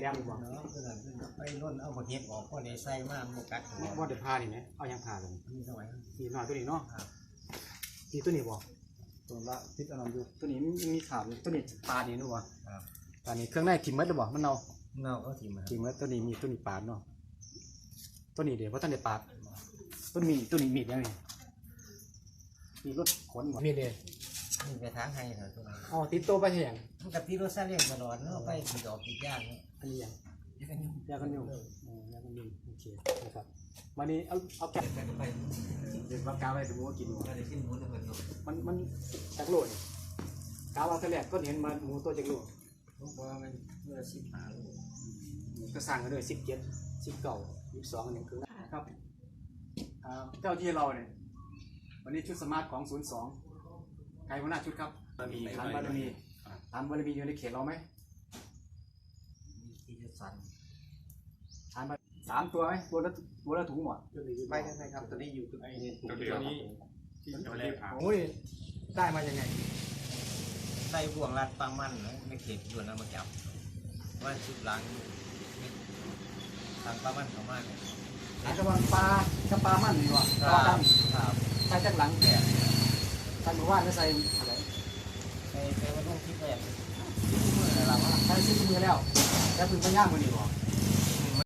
แหลมบ่เนาะคือนั่นคือไปร่นเอาบ่เก็บออกก็ได้ใส่มาบ่กัดหัวบ่ได้พานี่ไหมเอายังพาเลยมีสมัยนี่น้อยตัวนี้เนาะครับนี่ตัวนี้บ่ตัวละพิษอันนั้นอยู่ตัวนี้มันมีขาบอยู่ตัวนี้ปลาดีนู่นบ่ครับปลานี้เครื่องในทิ่มหมดแล้วบ่มันเนาเนาก็ทิ่มครับทิ่มหมดตัวนี้มีตัวนี้ปาดเนาะตัวนี้เดี๋ยวบ่ทันได้ปาดตัวนี้ตัวนี้มีดยังนี่มีรถขนบ่มีเดเด้นี่ไปทางให้เถอะตัวนั้นอ๋อติดตัวไปเฮ็ดหยังมันกับที่รถซาเล้งตลอดเนาะไปขีดออกขีดย่างเนาะอันนี้หยังยากันยุงอ๋อยากันยุงโอเคนะครับวันนี้เอาเอาแกะไปเดี๋ยวปากกาไว้สมมุติว่ากินหมูไปได้ขึ้นหมุนเพิ่นเนาะมันมันจักโลนี่กาวเอาแต่แรกก็เห็นมันหมูตัวจักโลผมว่ามันเมื่อ15โลก็สั่งกันด้วยสิบเจ็ดสิบเก้ายี่สิบสองอันนี้คือครับอ่าเจ้าที่เราเนี่ยวันนี้ชุดสมาร์ทของศูนย์สอง ใครหัวหน้าชุดครับมีฐานบารมีฐานบารมีอยู่ในเขตเราไหมมีที่จะสั่นฐานบารสามตัวไหมตัวละตัวละถุงหมดไม่ใช่ครับตัวนี้อยู่ไอ้นี่ตัวเดียวนี้ที่เราเรียกหาโอ้ยได้มายังไงใส่บ่วงรัดปลามันนะไม่เข็ดด่วนเอามาจับว่าชุดหลังทางปลามันเข้ามาเนี่ยหลังจากวันปลากับปลามันนี่วะปลาดครับำใส่จากหลังแกะใส่หมู่บ้านแล้วใส่อะไรไปไปมาลงคลิปแรกที่มือเราอะใส่ซิ้มือแล้วแล้วเป็นปัญญามือนี่บ่